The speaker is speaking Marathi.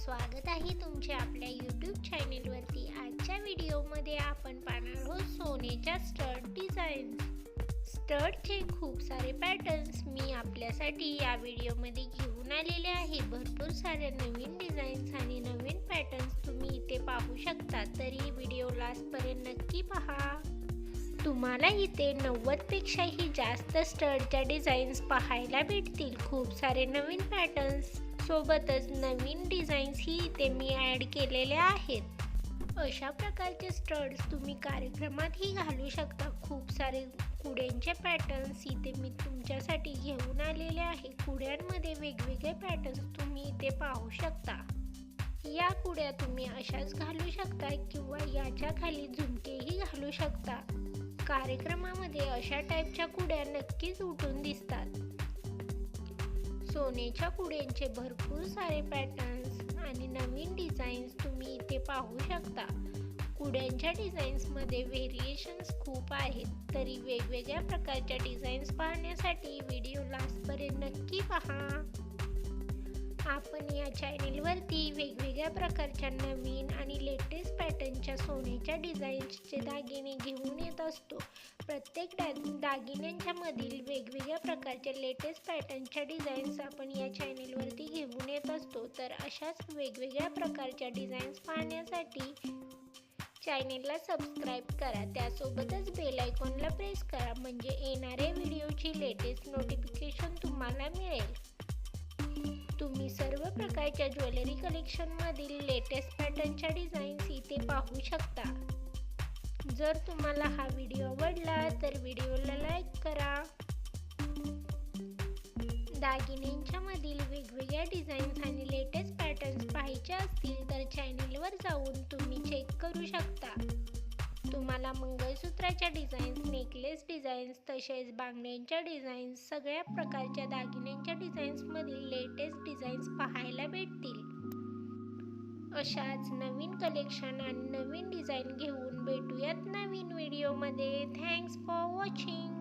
स्वागत आहे तुमचे आपल्या यूट्यूब चॅनेलवरती आजच्या व्हिडिओमध्ये आपण पाहणार आहोत सोनेच्या स्टड डिझाईन्स स्टडचे खूप सारे पॅटर्न्स मी आपल्यासाठी या व्हिडिओमध्ये घेऊन आलेले आहे. भरपूर साऱ्या नवीन डिझाईन्स आणि नवीन पॅटर्न्स तुम्ही इथे पाहू शकता. तरी व्हिडिओ लास्टपर्यंत नक्की पहा. तुम्हाला इथे नव्वदपेक्षाही जास्त स्टडच्या डिझाईन्स पाहायला भेटतील. खूप सारे नवीन पॅटर्न्स सोबतच नवीन डिझाईन्स ही इथे मी ॲड केलेल्या आहेत. अशा प्रकारचे स्टड्स तुम्ही कार्यक्रमातही घालू शकता. खूप सारे कुड्यांचे पॅटर्न्स इथे मी तुमच्यासाठी घेऊन आलेले आहे. कुड्यांमध्ये वेगवेगळे पॅटर्न्स तुम्ही इथे पाहू शकता. या कुड्या तुम्ही अशाच घालू शकता किंवा याच्या खाली झुमकेही घालू शकता. कार्यक्रमामध्ये अशा टाईपच्या कुड्या नक्कीच उठून दिसतात. सोन्याच्या कुड्यांचे भरपूर सारे पॅटर्न्स आणि नवीन डिझाईन्स तुम्ही इथे पाहू शकता. कुड्यांच्या डिझाईन्समध्ये व्हेरिएशन्स खूप आहेत तरी वेगवेगळ्या प्रकारच्या डिझाईन्स पाहण्यासाठी व्हिडिओ लास्टपर्यंत नक्की पहा. आपण या चॅनेलवरती वेगवेगळ्या प्रकारच्या नवीन आणि लेटेस्ट पॅटर्नच्या सोन्याच्या डिझाईन्सचे दागिने घेऊन येत असतो. प्रत्येक डा दागिन्यांच्या मधील वेगवेगळ्या प्रकारच्या लेटेस्ट पॅटर्नच्या डिझाईन्स आपण या चॅनेलवरती घेऊन येत असतो. तर अशाच वेगवेगळ्या प्रकारच्या डिझाईन्स पाहण्यासाठी चॅनेलला सबस्क्राईब करा. त्यासोबतच बेल आयकॉनला प्रेस करा. म्हणजे येणाऱ्या व्हिडिओची लेटेस्ट नोटिफिकेशन तुम्हाला मिळेल. तुम्ही सर्व प्रकारच्या ज्वेलरी कलेक्शनमधील लेटेस्ट पॅटर्नच्या डिझाईन्स इथे पाहू शकता. जर तुम्हाला हा व्हिडिओ आवडला तर व्हिडिओला लाईक करा. दागिन्यांच्या मधील वेगवेगळ्या डिझाईन्स आणि लेटेस्ट पॅटर्न्स पाहायचे असतील तर चॅनेलवर जाऊन तुम्ही चेक करू शकता. तुम्हाला मंगळसूत्राच्या डिझाईन्स नेकलेस डिझाईन्स तसेच बांगड्यांच्या डिझाईन्स सगळ्या प्रकारच्या दागिन्यांच्या डिझाईन्समधील लेटेस्ट डिझाईन्स पाहा. अशाच नवीन कलेक्शन आणि नवीन डिझाईन घेऊन भेटूयात नवीन व्हिडिओमध्ये थँक्स फॉर वॉचिंग